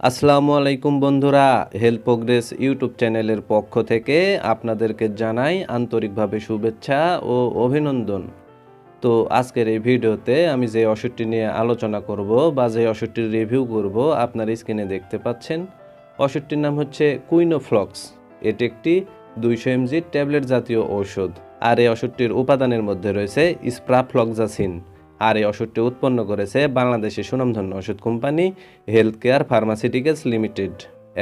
আসসালামু আলাইকুম বন্ধুরা, হেলথ প্রোগ্রেস ইউটিউব চ্যানেলের পক্ষ থেকে আপনাদেরকে জানাই আন্তরিকভাবে শুভেচ্ছা ও অভিনন্দন। তো আজকের এই ভিডিওতে আমি যে ওষুধটি নিয়ে আলোচনা করব বা যে ওষুধটির রিভিউ করব আপনার স্ক্রিনে দেখতে পাচ্ছেন, ওষুধটির নাম হচ্ছে কুইনোফ্লক্স। এটি একটি দুইশো এমজি ট্যাবলেট জাতীয় ঔষধ। আর এই ওষুধটির উপাদানের মধ্যে রয়েছে স্প্রাফ্লক্সাসিন। আর এই ওষুধটি উৎপন্ন করেছে বাংলাদেশের সুনামধন্য ওষুধ company health care pharmaceuticals limited.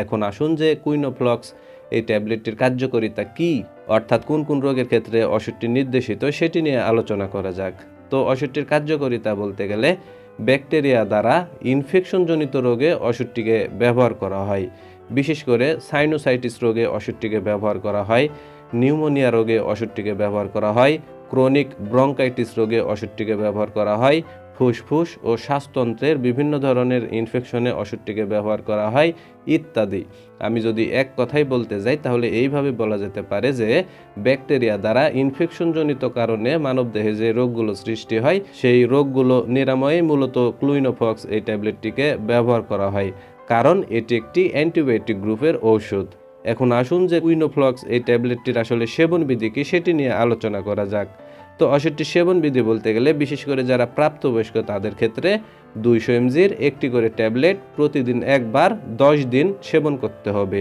এখন আসুন যে কুইনোফ্লক্স এই ট্যাবলেটটির কার্যকারিতা কি, অর্থাৎ কোন কোন রোগের ক্ষেত্রে ওষুধটি নির্দেশিত সেটি নিয়ে আলোচনা করা যাক। তো ওষুধটির কার্যকারিতা বলতে গেলে ব্যাকটেরিয়া দ্বারা ইনফেকশনজনিত রোগে ওষুধটিকে ব্যবহার করা হয়। বিশেষ করে সাইনোসাইটিস রোগে ওষুধটিকে ব্যবহার করা হয়। নিউমোনিয়া রোগে ওষুধটিকে ব্যবহার করা হয়, ক্রনিক ব্রঙ্কাইটিস রোগে ওষুধটিকে ব্যবহার করা হয়, ফুসফুস ও শ্বাসতন্ত্রের বিভিন্ন ধরনের ইনফেকশনে ওষুধটিকে ব্যবহার করা হয় ইত্যাদি। আমি যদি এক কথাই বলতে যাই, তাহলে এইভাবে বলা যেতে পারে যে, ব্যাকটেরিয়া দ্বারা ইনফেকশনজনিত কারণে মানবদেহে যে রোগগুলো সৃষ্টি হয়, সেই রোগগুলো নিরাময়ে মূলত ক্লুইনোফক্স এই ট্যাবলেটটিকে ব্যবহার করা হয়। কারণ এটি একটি অ্যান্টিবায়োটিক গ্রুপের ঔষধ। এখন আসুন যে উইনোফ্লক্স এই ট্যাবলেটটির আসলে সেবনবিধি কি সেটি নিয়ে আলোচনা করা যাক। তো ওষুধটির সেবনবিধি বলতে গেলে বিশেষ করে যারা প্রাপ্তবয়স্ক তাদের ক্ষেত্রে দুইশো এমজির একটি করে ট্যাবলেট প্রতিদিন একবার দশ দিন সেবন করতে হবে।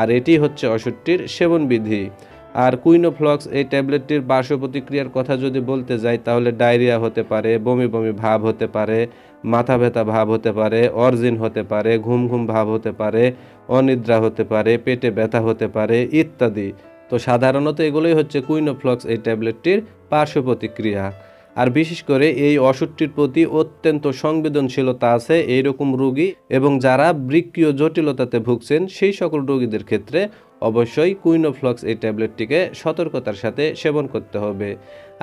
আর এটি হচ্ছে অষট্টির সেবনবিধি। আর কুইনোফ্লক্স এই ট্যাবলেটটির পার্শ্ব প্রতিক্রিয়ার কথা যদি বলতে যাই, তাহলে ডায়রিয়া হতে পারে, বমি বমি ভাব হতে পারে, মাথা ব্যথা ভাব হতে পারে, অর্জিন হতে পারে, ঘুম ঘুম ভাব হতে পারে, অনিদ্রা হতে পারে, পেটে ব্যথা হতে পারে ইত্যাদি। তো সাধারণত এগুলোই হচ্ছে কুইনোফ্লক্স এই ট্যাবলেটটির পার্শ্ব প্রতিক্রিয়া। আর বিশেষ করে এই ওষুধটির প্রতি অত্যন্ত সংবেদনশীলতা আছে এইরকম রোগী এবং যারা বৃক্কীয় জটিলতাতে ভুগছেন, সেই সকল রোগীদের ক্ষেত্রে অবশ্যই কুইনোফ্লক্স এই ট্যাবলেটটিকে সতর্কতার সাথে সেবন করতে হবে।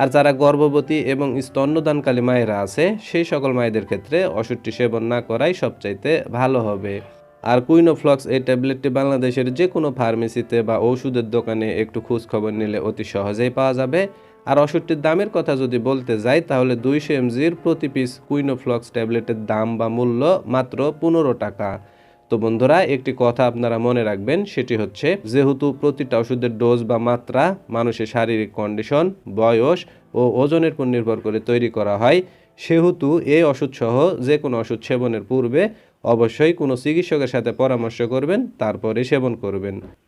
আর যারা গর্ভবতী এবং স্তন্যদানকালী মায়েরা আছে, সেই সকল মায়েদের ক্ষেত্রে ওষুধটি সেবন না করাই সবচাইতে ভালো হবে। আর কুইনোফ্লক্স এই ট্যাবলেটটি বাংলাদেশের যে কোনো ফার্মেসিতে বা ওষুধের দোকানে একটু খোঁজ খবর নিলে অতি সহজেই পাওয়া যাবে। আর ওষুধটির দামের কথা যদি বলতে যাই, তাহলে দুইশো এমজির প্রতি পিস কুইনোফ্লক্স ট্যাবলেটের দাম বা মূল্য মাত্র পনেরো টাকা। তো বন্ধুরা, একটি কথা আপনারা মনে রাখবেন, সেটি হচ্ছে যেহেতু প্রতিটা ওষুধের ডোজ বা মাত্রা মানুষের শারীরিক কন্ডিশন, বয়স ও ওজনের উপর নির্ভর করে তৈরি করা হয়, সেহেতু এই ওষুধ সহ যে কোনো ওষুধ সেবনের পূর্বে অবশ্যই কোনো চিকিৎসকের সাথে পরামর্শ করবেন, তারপরে সেবন করবেন।